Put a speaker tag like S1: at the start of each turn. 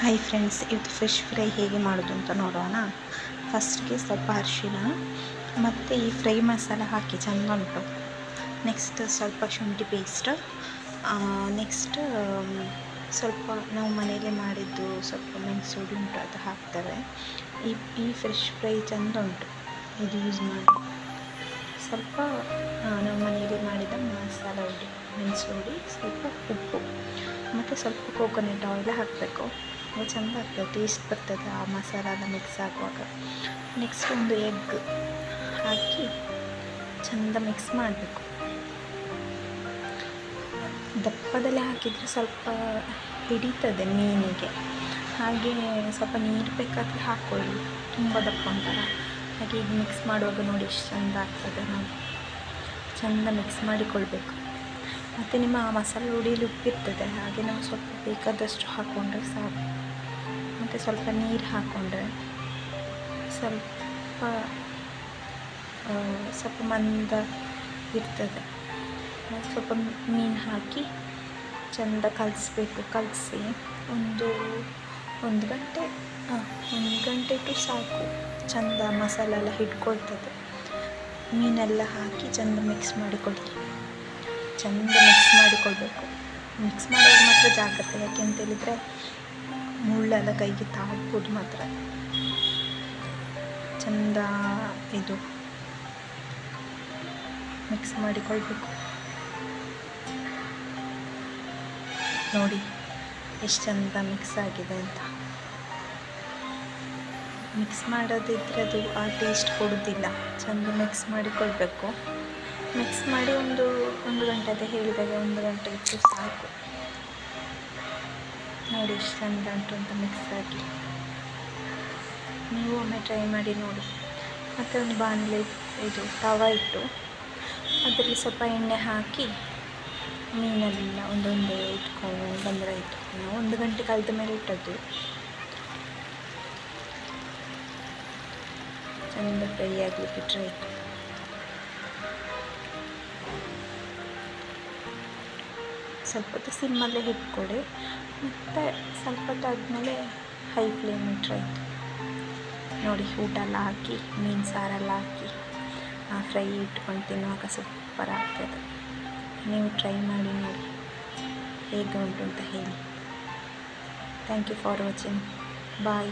S1: Hi friends ಇವತ್ತು fish fry ಹೇಗೆ ಮಾಡೋದು ಅಂತ ನೋಡೋಣ. ಫಸ್ಟ್ಗೆ ಸ್ವಲ್ಪ ಅರಿಶಿನ ಮತ್ತು ಈ ಫ್ರೈ ಮಸಾಲ ಹಾಕಿ ಚೆಂದ ಉಂಟು. ನೆಕ್ಸ್ಟ್ ಸ್ವಲ್ಪ ಶುಂಠಿ ಪೇಸ್ಟ್ ನೆಕ್ಸ್ಟ್ ಸ್ವಲ್ಪ ನಾವು ಮನೆಯಲ್ಲೇ ಮಾಡಿದ್ದು ಸ್ವಲ್ಪ ಮೆಣಸು ಉಂಟು ಅದು ಹಾಕ್ತೇವೆ. ಈ ಈ ಫಿಶ್ ಫ್ರೈ ಚೆಂದ ಉಂಟು, ಇದು ಯೂಸ್ ಮಾಡಿ. ಸ್ವಲ್ಪ ನಾವು ಮನೆಯಲ್ಲಿ ಮಾಡಿದ ಮಸಾಲ ಹುಡಿ ಮೆಣಸು ಹುಡಿ ಸ್ವಲ್ಪ ಉಪ್ಪು, ಮತ್ತು ಸ್ವಲ್ಪ ಕೋಕೋನಟ್ ಆಯಿಲ್ ಹಾಕಬೇಕು. ಚೆಂದ ಆಗ್ತದೆ ಟೇಸ್ಟ್ ಬರ್ತದೆ ಆ ಮಸಾಲ ಮಿಕ್ಸ್ ಆಗುವಾಗ. ನೆಕ್ಸ್ಟ್ ಒಂದು ಎಗ್ ಹಾಕಿ ಚೆಂದ ಮಿಕ್ಸ್ ಮಾಡಬೇಕು. ದಪ್ಪದಲ್ಲಿ ಹಾಕಿದರೆ ಸ್ವಲ್ಪ ಹಿಡಿತದೆ ಮೀನಿಗೆ. ಹಾಗೆ ಸ್ವಲ್ಪ ನೀರು ಬೇಕಾದರೆ ಹಾಕ್ಕೊಳ್ಳಿ ತುಂಬ ದಪ್ಪ ಉಂಟಲ್ಲ ಹಾಗೆ ಈಗ ಮಿಕ್ಸ್ ಮಾಡುವಾಗ ನೋಡಿ ಎಷ್ಟು ಚೆಂದ ಆಗ್ತದೆ ನಾವು ಚೆಂದ ಮಿಕ್ಸ್ ಮಾಡಿಕೊಳ್ಬೇಕು. ಮತ್ತು ನಿಮ್ಮ ಮಸಾಲೆ ಹುಡಿಯಲ್ಲಿ ಉಪ್ಪಿರ್ತದೆ ಹಾಗೆ ನಾವು ಸ್ವಲ್ಪ ಬೇಕಾದಷ್ಟು ಹಾಕ್ಕೊಂಡ್ರೆ ಸಾಕು. ಮತ್ತು ಸ್ವಲ್ಪ ನೀರು ಹಾಕ್ಕೊಂಡ್ರೆ ಸ್ವಲ್ಪ ಸ್ವಲ್ಪ ಮಂದ ಇರ್ತದೆ. ಮತ್ತು ಸ್ವಲ್ಪ ಮೀನು ಹಾಕಿ ಚೆಂದ ಕಲಿಸ್ಬೇಕು, ಕಲಸಿ ಒಂದು ಒಂದು ಗಂಟೆ ಹಾಂ ಒಂದು ಗಂಟೆ ಟು ಸಾಕು. ಚೆಂದ ಮಸಾಲೆ ಎಲ್ಲ ಹಿಡ್ಕೊಳ್ತದೆ. ಮೀನೆಲ್ಲ ಹಾಕಿ ಚೆಂದ ಮಿಕ್ಸ್ ಮಾಡಿಕೊಳ್ಳಿ ಚೆಂದ ಮಿಕ್ಸ್ ಮಾಡಿಕೊಳ್ಬೇಕು ಮಿಕ್ಸ್ ಮಾಡೋದು ಮಾತ್ರ ಜಾಗ್ರತೆ ಯಾಕೆ ಅಂತ ಹೇಳಿದರೆ ಮುಳ್ಳೆಲ್ಲ ಕೈಗೆ ತಾಗ್ಬೋದು ಮಾತ್ರ. ಚಂದ ಇದು ಮಿಕ್ಸ್ ಮಾಡಿಕೊಳ್ಬೇಕು. ನೋಡಿ ಎಷ್ಟು ಚಂದ ಮಿಕ್ಸ್ ಆಗಿದೆ ಅಂತ. ಮಿಕ್ಸ್ ಮಾಡೋದಿದ್ರೆ ಅದು ಆ ಟೇಸ್ಟ್ ಕೊಡೋದಿಲ್ಲ. ಚೆಂದ ಮಿಕ್ಸ್ ಮಾಡಿಕೊಳ್ಬೇಕು. ಮಿಕ್ಸ್ ಮಾಡಿ ಒಂದು ಒಂದು ಗಂಟೆ ಅದೇ ಹೇಳಿದಾಗ ಒಂದು ಗಂಟೆ ಇಟ್ಟು ಸಾಕು. ನೋಡಿ ಎಷ್ಟು ಚಂದ ಅಂತ ಮಿಕ್ಸ್ ಆಗಿ. ನೀವು ಒಮ್ಮೆ ಟ್ರೈ ಮಾಡಿ ನೋಡಿ. ಮತ್ತು ಒಂದು ಬಾಣಲೆ ಇದು ತವ ಇಟ್ಟು ಅದರಲ್ಲಿ ಸ್ವಲ್ಪ ಎಣ್ಣೆ ಹಾಕಿ ಮೀನಲ್ಲೆಲ್ಲ ಒಂದೊಂದೇ ಇಟ್ಕೊಂಡು ಬಂದರೆ ಆಯಿತು. ಒಂದು ಗಂಟೆ ಕಳೆದ ಮೇಲೆ ಇಟ್ಟದ್ದು. ಚಂದ ಫ್ರೈ ಆಗಲಿಕ್ಕೆ ಟ್ರೈ ಸ್ವಲ್ಪ ಹೊತ್ತು ಸಿಮ್ಮಲ್ಲೇ ಇಟ್ಕೊಳ್ಳಿ ಮತ್ತು ಸ್ವಲ್ಪ ಹೊತ್ತಾದಮೇಲೆ ಹೈ ಫ್ಲೇಮ್ ಇಟ್ಟರೆ ನೋಡಿ, ಊಟೆಲ್ಲ ಹಾಕಿ, ಮೀನು ಸಾರೆಲ್ಲ ಹಾಕಿ, ಆ ಫ್ರೈ ಇಟ್ಕೊಂಡು ತಿನ್ನುವಾಗ ಸೂಪರ್ ಆಗ್ತದೆ. ನೀವು ಟ್ರೈ ಮಾಡಿ ನೋಡಿ, ಹೇಗೆ ಉಂಟು ಅಂತ ಹೇಳಿ. Thank you for watching bye